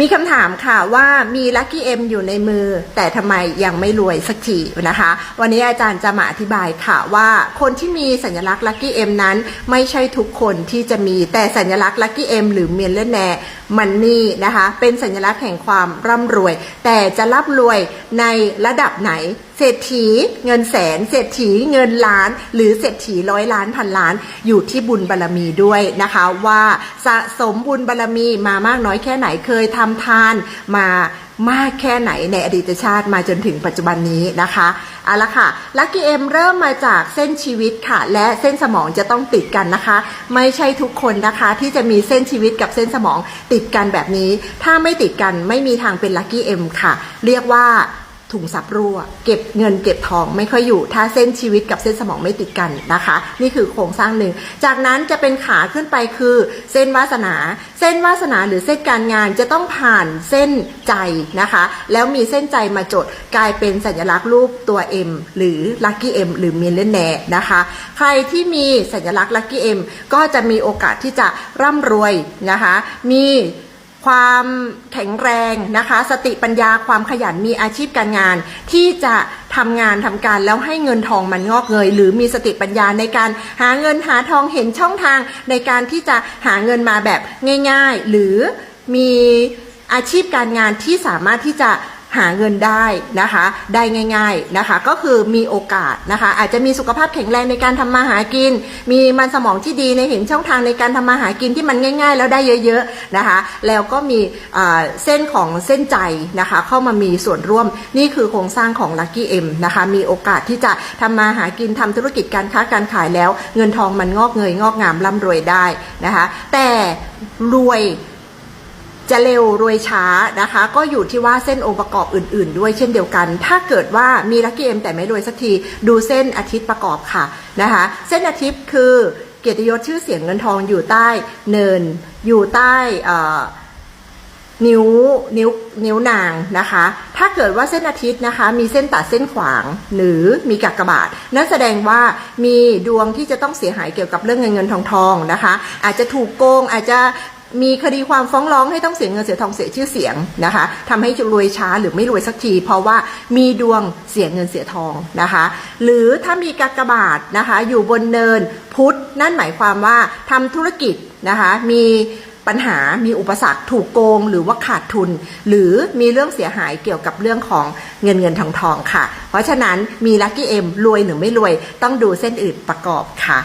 มีคำถามค่ะว่ามีลัคกี้เอ็มอยู่ในมือ แต่ทำไมยังไม่รวยสักทีนะคะ วันนี้อาจารย์จะมาอธิบายค่ะว่าคนที่มีสัญลักษณ์ลัคกี้เอ็มนั้น ไม่ใช่ทุกคนที่จะมีแต่สัญลักษณ์ลัคกี้เอ็มหรือเมียนเลนแนมันนี่นะคะ เป็นสัญลักษณ์แห่งความร่ำรวย แต่จะร่ำรวยในระดับไหน เศรษฐีเงินแสน เศรษฐีเงินล้าน หรือเศรษฐีร้อยล้านพันล้าน อยู่ที่บุญบารรมีด้วยนะคะว่าสะสมบุญบารรมีมามากน้อยแค่ไหนเคยทำทานมามากแค่ไหนในอดีตชาติมาจนถึงปัจจุบันนี้นะคะเอาละค่ะลัคกี้เอ็มเริ่มมาจากเส้นชีวิตค่ะ และเส้นสมองจะต้องติดกันนะคะ ไม่ใช่ทุกคนนะคะที่จะมีเส้นชีวิตกับเส้นสมองติดกันแบบนี้ ถ้าไม่ติดกันไม่มีทางเป็นลัคกี้เอ็มค่ะ เรียกว่า ถุงซับรั่ว เก็บเงินเก็บทองไม่ค่อยอยู่ ถ้าเส้นชีวิตกับเส้นสมองไม่ติดกันนะคะ นี่คือโครงสร้างหนึ่ง จากนั้นจะเป็นขาขึ้นไปคือ เส้นวาสนา เส้นวาสนาหรือเส้นการงานจะต้องผ่านเส้นใจนะคะ แล้วมีเส้นใจมาจดกลายเป็นสัญลักษณ์รูปตัว M หรือ Lucky M หรือ m i l l i o n a i r นะคะ ใครที่มีสัญลักษณ์ Lucky M ก็จะมีโอกาสที่จะร่ำรวยนะคะ มี ความแข็งแรงนะคะ สติปัญญาความขยันมีอาชีพการงาน ที่จะทำงานทำการแล้วให้เงินทองมันงอกเงยหรือมีสติปัญญาในการหาเงินหาทองเห็นช่องทางในการที่จะหาเงินมาแบบง่าย ๆ หรือมีอาชีพการงานที่สามารถที่จะ หาเงินได้นะคะ ได้ง่าย ๆนะคะ ก็คือมีโอกาสนะคะ อาจจะมีสุขภาพแข็งแรงในการทำมาหากิน มีมันสมองที่ดีในเห็นช่องทางในการทำมาหากินที่มันง่าย ๆ แล้วได้เยอะๆนะคะ แล้วก็มีเส้นของเส้นใจนะคะ เข้ามามีส่วนร่วมนี่คือโครงสร้างของ Lucky M นะคะ มีโอกาสที่จะทำมาหากินทำธุรกิจการค้าการขายแล้ว เงินทองมันงอกเงยงอกงามร่ำรวยได้นะคะ แต่รวย จะเร็วรวยช้านะคะ ก็อยู่ที่ว่าเส้นองค์ประกอบอื่น ๆ ด้วยเช่นเดียวกัน ถ้าเกิดว่ามีลัคกี้เอ็มแต่ไม่รวยสักทีดูเส้นอาทิตย์ประกอบค่ะนะคะ เส้นอาทิตย์คือเกียรติยศชื่อเสียงเงินทองอยู่ใต้เนิน อยู่ใต้นิ้วนิ้วนิ้วนางนะคะ ถ้าเกิดว่าเส้นอาทิตย์นะคะ มีเส้นตัดเส้นขวางหรือมีกากบาท นั่นแสดงว่ามีดวงที่จะต้องเสียหายเกี่ยวกับเรื่องเงินเงินทองทองนะคะ อาจจะถูกโกงอาจจะ มีคดีความฟ้องร้องให้ต้องเสียเงินเสียทองเสียชื่อเสียงนะคะทำให้รวยช้าหรือไม่รวยสักที เพราะว่ามีดวงเสียเงินเสียทองนะคะ หรือถ้ามีกากบาทนะคะ อยู่บนเนินพุธนั่นหมายความว่าทำธุรกิจนะคะมีปัญหา มีอุปสรรค ถูกโกง หรือว่าขาดทุน หรือมีเรื่องเสียหายเกี่ยวกับเรื่องของเงินเงินทองทองค่ะ เพราะฉะนั้นมีลัคกี้เอ็มรวยหรือไม่รวยต้องดูเส้นอื่นประกอบค่ะ